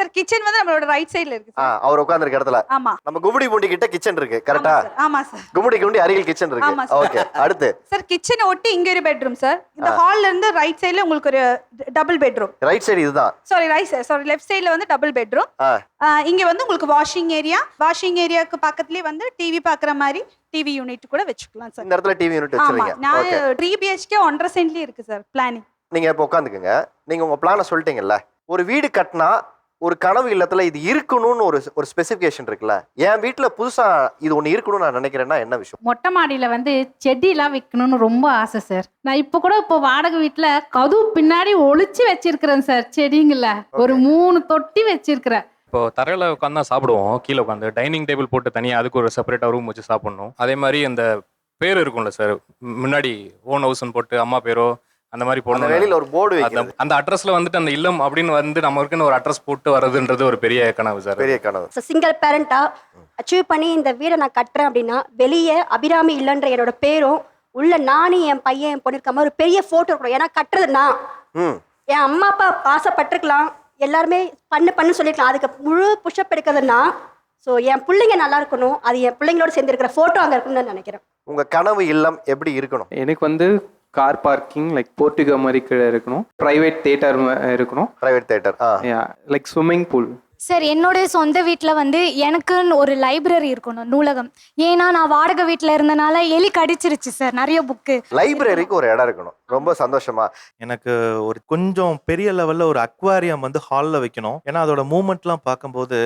Sir kitchen வந்து நம்மளோட right சைடுல இருக்கு ஆ சார். அவர் உட்கார்ந்திருக்க இடத்துல. ஆமா. நம்ம கும்முடி பூண்டி கிட்ட கிச்சன் இருக்கு கரெக்டா ஆமா சார். ஆமா சார். குண்டி அருகில் கிச்சன் ஆமா இருக்கு. ஓகே அடுத்து. சார் கிச்சனை ஒட்டி இங்க ஒரு பெட்ரூம் சார். இந்த ஹால்ல இருந்து ரைட் சைடுல உங்களுக்கு ஒரு டபுள் பெட்ரூம் ரைட் சைடு இதுதான். சாரி ரைட் சாரி லெஃப்ட் சைடுல வந்து டபுள் பெட்ரூம் ஆ. இங்க வந்து உங்களுக்கு வாஷிங் ஏரியா வாஷிங் ஏரியாக்கு பக்கத்துலயே வந்து டிவி பாக்குற மாதிரி டிவி யூனிட் கூட வச்சுக்கலாம் சார். இந்த இடத்துல டிவி யூனிட் ஆமா வச்சிருக்கீங்க நான் ஓகே த்ரீ பிஹெச்கே ஒன்றரை சென்ட்லயே இருக்கு சார் பிளானிங் நீங்க இப்போ உட்காந்துக்குங்க நீங்க உங்க பிளானை சொல்லிட்டீங்கல்ல. ஒரு வீடு கட்டினா ஒரு கனவு இல்லத்துல இது இருக்கணும்னு ஒரு ஒரு ஸ்பெசிஃபிகேஷன் இருக்குல்ல? என் வீட்ல புதுசா இது ஒண்ணு இருக்கணும்னு நான் நினைக்கிறேன்னா என்ன விஷயம்? மொட்டை மாடியில வந்து செடியெல்லாம் வைக்கணும்னு ரொம்ப ஆசை சார். நான் இப்போ கூட இப்போ வாடகை வீட்டில் கதவு பின்னாடி ஒளிச்சு வச்சிருக்கிறேன் சார் செடிங்கள. ஒரு மூணு தொட்டி வச்சிருக்கிறேன். இப்போ தரையில் உட்காந்து தான் சாப்பிடுவோம் கீழே உட்காந்து டைனிங் டேபிள் போட்டு தனியாக அதுக்கு ஒரு செப்பரேட்டாக ரூம் வச்சு சாப்பிடணும். அதே மாதிரி அந்த பேர் இருக்கும்ல சார் முன்னாடி ஓன் ஹவுஸ்னு போட்டு அம்மா பேரோ அந்த மாதிரி போடணும் வெளியில ஒரு போர்டு வைக்கிறது. அந்த அட்ரஸ்ல வந்துட்டு அந்த இல்லம் அப்படின்னு வந்து நமக்குன்னு ஒரு அட்ரஸ் போட்டு வர்றதுன்றது ஒரு பெரிய கனவு சார். பெரிய கனவு. சிங்கிள் பேரண்டா அச்சீவ் பண்ணி இந்த வீடை நான் கட்டுறேன் அப்படின்னா வெளியே அபிராமி இல்லைன்ற என்னோட பேரும் உள்ள நானும் என் பையன் என் பொண்ணு இருக்க மாதிரி ஒரு பெரிய ஃபோட்டோ இருக்கணும். ஏன்னா கட்டுறது நான். ம். என் அம்மா அப்பா ஆசைப்பட்டிருக்கலாம். எல்லாருமே பண்ணு பண்ணு சொல்லிருக்கலாம். அதுக்கு முழு புஷ்அப் எடுக்கிறதுனா ஸோ என் பிள்ளைங்க நல்லா இருக்கணும். அது என் பிள்ளைங்களோட சேர்ந்து இருக்கிற ஃபோட்டோ அங்கே இருக்கணும்னு நான் நினைக்கிறேன். உங்க கனவு இல்லம் எப்படி இருக்கணும்? எனக்கு வந்து கார் பார்க்கிங் லைக் போர்ட்டிகோ மாதிரி கீழே இருக்கணும். ப்ரைவேட் தேட்டர் இருக்கணும். பிரைவேட் தியேட்டர் ஆ. லைக் ஸ்விம்மிங் பூல் சார் என்னுடைய சொந்த வீட்டில் வந்து எனக்குன்னு ஒரு லைப்ரரி இருக்கணும் நூலகம். ஏன்னா நான் வாடகை வீட்டில் இருந்தனால எலி கடிச்சிருச்சு சார் நிறைய புக்கு லைப்ரரிக்கு ஒரு இடம் இருக்கணும். ரொம்ப சந்தோஷமா. எனக்கு ஒரு கொஞ்சம் பெரிய லெவல்ல ஒரு அக்வாரியம் வந்து ஹாலில் வைக்கணும். ஏன்னா அதோட மூமெண்ட்லாம் பார்க்கும்போது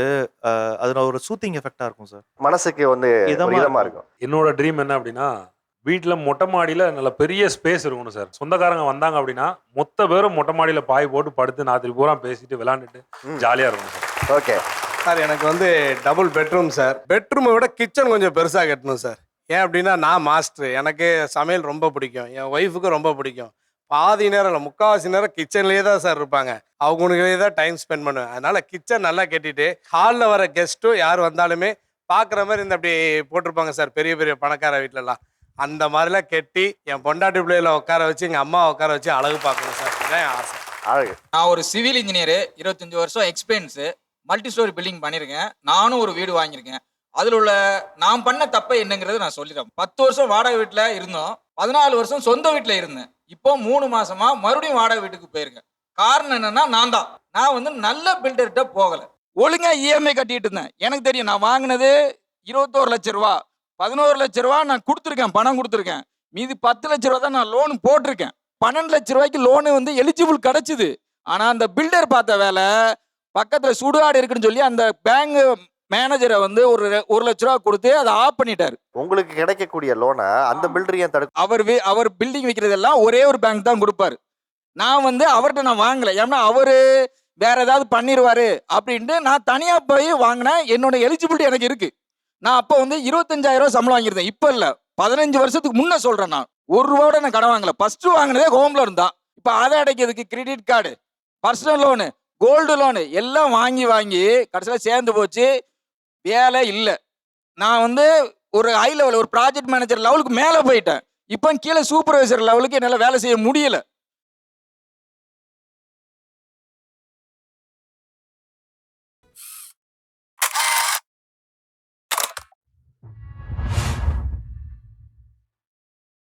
அதுல ஒரு சூத்திங் எஃபெக்டா இருக்கும் சார் மனசுக்கு வந்து இதமா. இருக்கும். என்னோட ட்ரீம் என்ன அப்படின்னா வீட்டில் மொட்டை மாடியில் நல்ல பெரிய ஸ்பேஸ் இருக்கணும் சார் சொந்தக்காரங்க வந்தாங்க அப்படின்னா மொத்த பேரும் மொட்டை மாடியில் பாய் போட்டு படுத்து ராத்திரி பூரா பேசிட்டு விளாண்டுட்டு ம். ஜாலியாக இருக்கணும் சார் ஓகே சார் எனக்கு வந்து டபுள் பெட்ரூம் சார் பெட்ரூமை விட கிச்சன் கொஞ்சம் பெருசாக கட்டணும் சார் ஏன் அப்படின்னா நான் மாஸ்டர் எனக்கு சமையல் ரொம்ப பிடிக்கும். என் ஒய்ஃபுக்கும் ரொம்ப பிடிக்கும். பாதி நேரம் இல்லை முக்கால்வாசி நேரம் கிச்சன்லேயே தான் சார் இருப்பாங்க. அவங்களுக்கே தான் டைம் ஸ்பெண்ட் பண்ணுவேன். அதனால கிச்சன் நல்லா கட்டிட்டு ஹாலில் வர கெஸ்ட்டும் யார் வந்தாலுமே பார்க்குற மாதிரி இந்த அப்படி போட்டிருப்பாங்க சார் பெரிய பெரிய பணக்கார வீட்டிலலாம் அந்த மாதிரிலாம் கெட்டி என் பொண்டாட்டி பிள்ளையில உட்கார வச்சு எங்கள் அம்மா உட்கார வச்சு அழகு பார்க்கணும் சார். என் ஆசை. அழகு. நான் ஒரு சிவில் இன்ஜினியர் இருபத்தஞ்சு வருஷம் எக்ஸ்பீரியன்ஸு மல்டி ஸ்டோரி பில்டிங் பண்ணியிருக்கேன் நானும் ஒரு வீடு வாங்கியிருக்கேன். அதில் உள்ள நான் பண்ண தப்பை என்னங்கிறது நான் சொல்லிடுறேன். பத்து வருஷம் வாடகை வீட்டில் இருந்தோம். பதினாலு வருஷம் சொந்த வீட்டில் இருந்தேன். இப்போ மூணு மாசமா மறுபடியும் வாடகை வீட்டுக்கு போயிருக்கேன். காரணம் என்னன்னா நான் தான். நான் வந்து நல்ல பில்டர்கிட்ட போகலை. ஒழுங்கா இஎம்ஐ கட்டிட்டு இருந்தேன். எனக்கு தெரியும் நான் வாங்கினது இருபத்தோரு லட்ச ரூபா. பதினோரு லட்ச ரூபா நான் கொடுத்துருக்கேன் பணம் கொடுத்துருக்கேன். மீதி பத்து லட்ச ரூபா தான் நான் லோன் போட்டிருக்கேன். பன்னெண்டு லட்ச ரூபாய்க்கு லோனு வந்து எலிஜிபிள் கிடைச்சிது. ஆனா அந்த பில்டர் பார்த்த வேலை பக்கத்துல சுடுகாடு இருக்குன்னு சொல்லி அந்த பேங்க் மேனேஜரை வந்து ஒரு ஒரு லட்ச ரூபா கொடுத்து அதை ஆஃப் பண்ணிட்டாரு. உங்களுக்கு கிடைக்கக்கூடிய லோனை அந்த பில்டர் ஏன் தடுக்கும் அவர் அவர் பில்டிங் வைக்கிறதெல்லாம் ஒரே ஒரு பேங்க் தான் கொடுப்பாரு. நான் வந்து அவர்கிட்ட நான் வாங்கல. ஏன்னா அவரு வேற ஏதாவது பண்ணிடுவாரு அப்படின்ட்டு நான் தனியா போய் வாங்கினேன். என்னோட எலிஜிபிலிட்டி எனக்கு இருக்கு. நான் அப்போ வந்து இருபத்தஞ்சாயிரம் ரூபாய் சம்பளம் வாங்கியிருந்தேன். இப்போ இல்லை. பதினஞ்சு வருஷத்துக்கு முன்னே சொல்கிறேன் நான். ஒரு ரூபாவோட நான் கடன் வாங்கல. ஃபர்ஸ்ட் வாங்கினதே ஹோம் லோன் தான். இப்போ அதை அடைக்கிறதுக்கு credit card personal loan gold loan எல்லாம் வாங்கி வாங்கி கடைசியில் சேர்ந்து போச்சு. வேலை இல்லை. நான் வந்து ஒரு ஹை லெவல் ஒரு ப்ராஜெக்ட் மேனேஜர் லெவலுக்கு மேலே போயிட்டேன். இப்போ கீழே சூப்பர்வைசர் லெவலுக்கு என்னால் வேலை செய்ய முடியல.